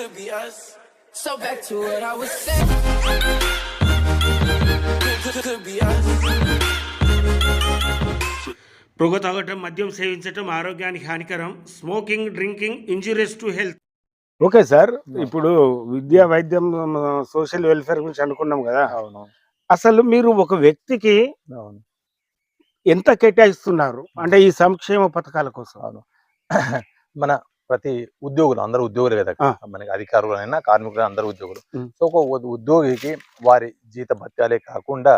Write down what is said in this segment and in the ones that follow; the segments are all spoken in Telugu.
could be us. So back to what I was saying. Could, could, could be us. పొగ తాగటం మద్యం సేవించటం ఆరోగ్యానికి హానికరం. Smoking drinking injurious to health okay sir ఇప్పుడు విద్యా వైద్యం సోషల్ వెల్ఫేర్ గురించి అనుకున్నాం కదా. అవును. అసలు మీరు ఒక వ్యక్తికి అవును. ఎంత కేటాయిస్తున్నారు? అంటే ఈ సంక్షేమ పథకాల కోసం. అవును. మన ప్రతి ఉద్యోగులు అందరూ ఉద్యోగులు కదా. మనకి అధికారులైనా కార్మికులు అందరూ ఉద్యోగులు. సో ఒక ఉద్యోగికి వారి జీత భత్యాలే కాకుండా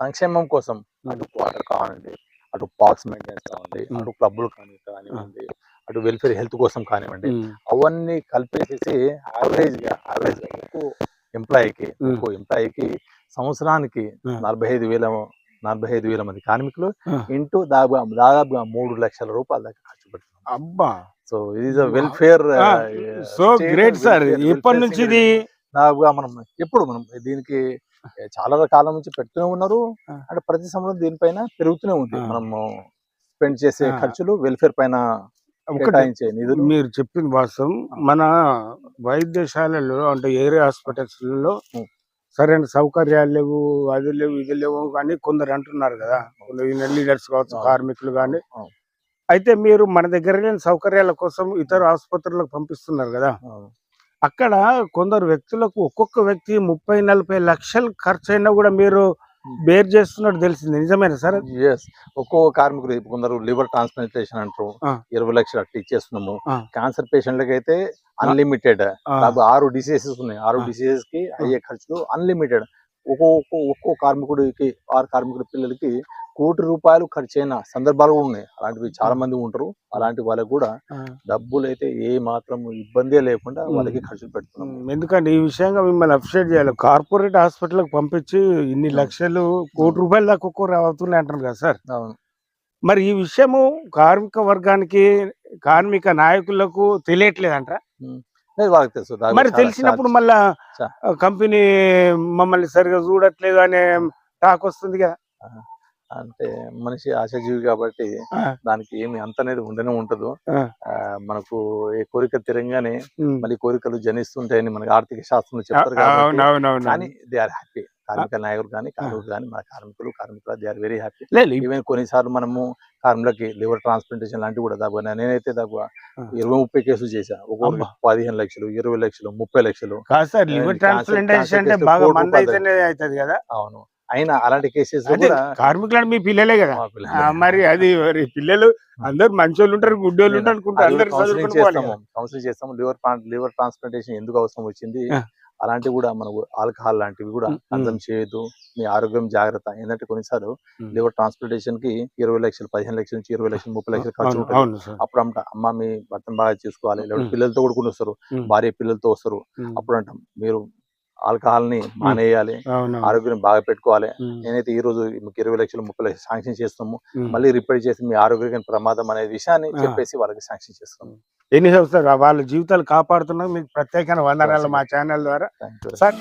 సంక్షేమం కోసం అటు వాటర్ కానివ్వండి అటు పార్క్స్ మెయింటెనెన్స్ కానివ్వండి ఉం. అటు క్లబ్బులు కాని కానివ్వండి అటు వెల్ఫేర్ హెల్త్ కోసం కానివ్వండి అవన్నీ కలిపేసేసి యావరేజ్గా యావరేజ్గా ఎంప్లాయీకి ఎంప్లాయీకి సంవత్సరానికి. నలభై ఐదు వేల నలభై ఐదు వేల మంది కార్మికులు. ఇంటూ దాదాపుగా దాదాపుగా మూడు లక్షల రూపాయల దాకా ఖర్చు పెడుతున్నాం అబ్బా సో ఇది వెల్ఫేర్ సో గ్రేట్ సార్ ఎప్పటి నుంచి ఇది దాదాపుగా మనం ఎప్పుడు మనం దీనికి చాలా కాలం నుంచి పెడుతూనే ఉన్నారు. అంటే ప్రతి సంవత్సరం దీనిపైన పెరుగుతూనే ఉంది. మనము స్పెండ్ చేసే. ఖర్చులు వెల్ఫేర్ పైన కేటాయించే నిధులు మీరు చెప్పింది వాస్తవం మన వైద్యశాలలో అంటే ఏరియా హాస్పిటల్స్లో ఉం. సరైన సౌకర్యాలు లేవు అది లేవు ఇది లేవు కానీ కొందరు అంటున్నారు కదా కొందరు లీడర్స్ కావచ్చు. కార్మికులు కానీ. అయితే మీరు మన దగ్గర లేని సౌకర్యాల కోసం ఇతర ఆసుపత్రులకు పంపిస్తున్నారు కదా. అక్కడ కొందరు వ్యక్తులకు ఒక్కొక్క వ్యక్తి ముప్పై నలభై లక్షలు ఖర్చు అయినా కూడా మీరు బేర్ చేస్తున్నట్టు తెలిసింది. నిజమేనా సార్ ఎస్ ఒక్కో కార్మికుడు ఇప్పుడు కొందరు లివర్ ట్రాన్స్ప్లాంటేషన్ అంటారు. ఇరవై లక్షలు అట్లా ఇచ్చేస్తున్నాము. క్యాన్సర్ పేషెంట్లకి అయితే అన్లిమిటెడ్. ఆరు డిసీజెస్ ఉన్నాయి. ఆరు. డిసీజెస్కి అయ్యే ఖర్చులు అన్లిమిటెడ్. ఒక్కో ఒక్కో కార్మికుడికి ఆరు కార్మికుడి పిల్లలకి కోటి రూపాయలు ఖర్చు అయిన సందర్భాలు కూడా ఉన్నాయి. అలాంటివి చాలా మంది ఉంటారు. అలాంటి వాళ్ళకి కూడా. డబ్బులు అయితే ఏ మాత్రం ఇబ్బందే లేకుండా. వాళ్ళకి ఖర్చులు పెడుతున్నాం. ఎందుకంటే ఈ విషయంగా మిమ్మల్ని అప్రిషియేట్ చేయాలి. కార్పొరేట్ హాస్పిటల్కి పంపించి ఇన్ని లక్షలు కోటి రూపాయల దాకా ఒక్కో అవుతున్నాయి అంటారు కదా సార్. అవును. మరి ఈ విషయము కార్మిక వర్గానికి కార్మిక నాయకులకు తెలియట్లేదు అంట లేదు, వాళ్ళకి తెలుసు. మరి తెలిసినప్పుడు మళ్ళా కంపెనీ మమ్మల్ని సరిగా చూడట్లేదు అనే టాక్ వస్తుంది కదా. అంటే మనిషి ఆశాజీవి కాబట్టి. దానికి ఏమి అంత అనేది ఉండనే ఉంటదు మనకు ఏ కోరిక తిరంగానే. మళ్ళీ కోరికలు జనిస్తుంటాయని మనకి ఆర్థిక శాస్త్రంలో చెప్తారు కానీ దే ఆర్ హ్యాపీ కార్మిక నాయకులు కానీ కార్మికులు కానీ మన కార్మికులు కార్మికులు దే ఆర్ వెరీ హ్యాపీ లేదు ఈవెన్ కొన్నిసార్లు మనము కార్మికులకి లివర్ ట్రాన్స్ప్లాంటేషన్ లాంటివి కూడా దాకా నేనైతే దాకా. ఇరవై ముప్పై కేసులు చేశా. అబ్బా. పదిహేను లక్షలు ఇరవై లక్షలు ముప్పై లక్షలు. లివర్ ట్రాన్స్ప్లాంటేషన్ అంటే బాగా అవును. అయినా అలాంటి కేసెస్ కార్మికులు మీ పిల్లలే కదా. మరి అది మరి పిల్లలు అందరు మంచోళ్ళు ఉంటారు గుడ్డోళ్ళు ఉంటారు అనుకుంటారు అందరు చేస్తాము కౌన్సిలింగ్ చేస్తాము. లివర్ లివర్ ట్రాన్స్ప్లాంటేషన్ ఎందుకు అవసరం వచ్చింది. అలాంటివి కూడా మనకు ఆల్కహాల్ లాంటివి కూడా కన్సమ్ చేయొద్దు. మీ ఆరోగ్యం జాగ్రత్త. ఏంటంటే కొన్నిసార్లు. లివర్ ట్రాన్స్ప్లాంటేషన్కి ఇరవై లక్షలు పదిహేను లక్షల నుంచి ఇరవై లక్షలు ముప్పై లక్షలు ఖర్చు ఉంటుంది. అప్పుడు అంట అమ్మ మీ భర్తను బాగా చూసుకోవాలి. లేకపోతే. పిల్లలతో కూడా కొన్ని వస్తారు. భార్య పిల్లలతో వస్తారు. అప్పుడు అంటాం మీరు ఆల్కహాల్ని మానేయాలి ఆరోగ్యం బాగా పెట్టుకోవాలి. నేనైతే ఈ రోజు మీకు ఇరవై లక్షలు ముప్పై లక్షలు శాంక్షన్ చేస్తాము మళ్ళీ రిపేర్ చేసి మీ ఆరోగ్యానికి ప్రమాదం అనే విషయాన్ని చెప్పేసి వాళ్ళకి శాంక్షన్ చేస్తాము ఎన్ని సంవత్సరాలు వాళ్ళ జీవితాలు కాపాడుతున్నారు మీకు ప్రత్యేకమైన వందనాలు మా ఛానల్ ద్వారా. సార్.